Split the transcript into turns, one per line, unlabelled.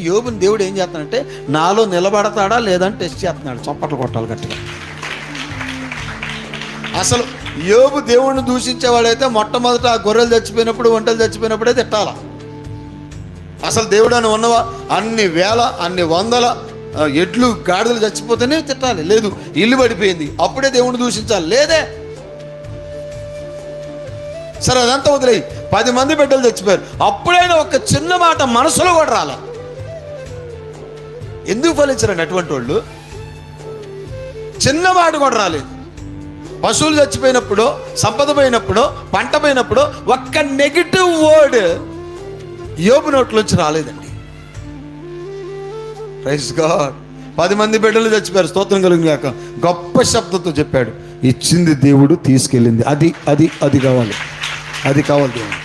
యోబుని దేవుడు ఏం చేస్తున్నాడంటే నాలో నిలబడతాడా లేదని టెస్ట్ చేస్తున్నాడు. చప్పట్లు కొట్టాలి గట్టిగా. అసలు యోబు దేవుడిని దూషించేవాడైతే మొట్టమొదట ఆ గొర్రెలు చచ్చిపోయినప్పుడు వంటలు చచ్చిపోయినప్పుడే తిట్టాల. అసలు దేవుడు అని ఉన్నవా? అన్ని వేల అన్ని వందల ఎడ్లు గాడిదలు చచ్చిపోతేనే తిట్టాలి. లేదు ఇల్లు పడిపోయింది. అప్పుడే దేవుడిని దూషించాలి. లేదే. సరే అదంతా వదిలేయి. పది మంది బిడ్డలు చచ్చిపోయారు. అప్పుడైనా ఒక చిన్న మాట మనసులో కూడా రాలే. ఎందుకు ఫలించరండి అటువంటి వాళ్ళు? చిన్నవాడు కూడా రాలేదు. పశువులు చచ్చిపోయినప్పుడు సంపద పోయినప్పుడు పంట పోయినప్పుడు ఒక్క నెగిటివ్ వర్డ్ యోబు నోట్లోంచి రాలేదండి. రైస్ గాడ్ పది మంది బిడ్డలు చచ్చిపోయారు. స్తోత్రం కలిగినాక గొప్ప శబ్దంతో చెప్పాడు. ఇచ్చింది దేవుడు తీసుకెళ్ళింది. అది అది అది కావాలి. అది కావాలి దేవుడు.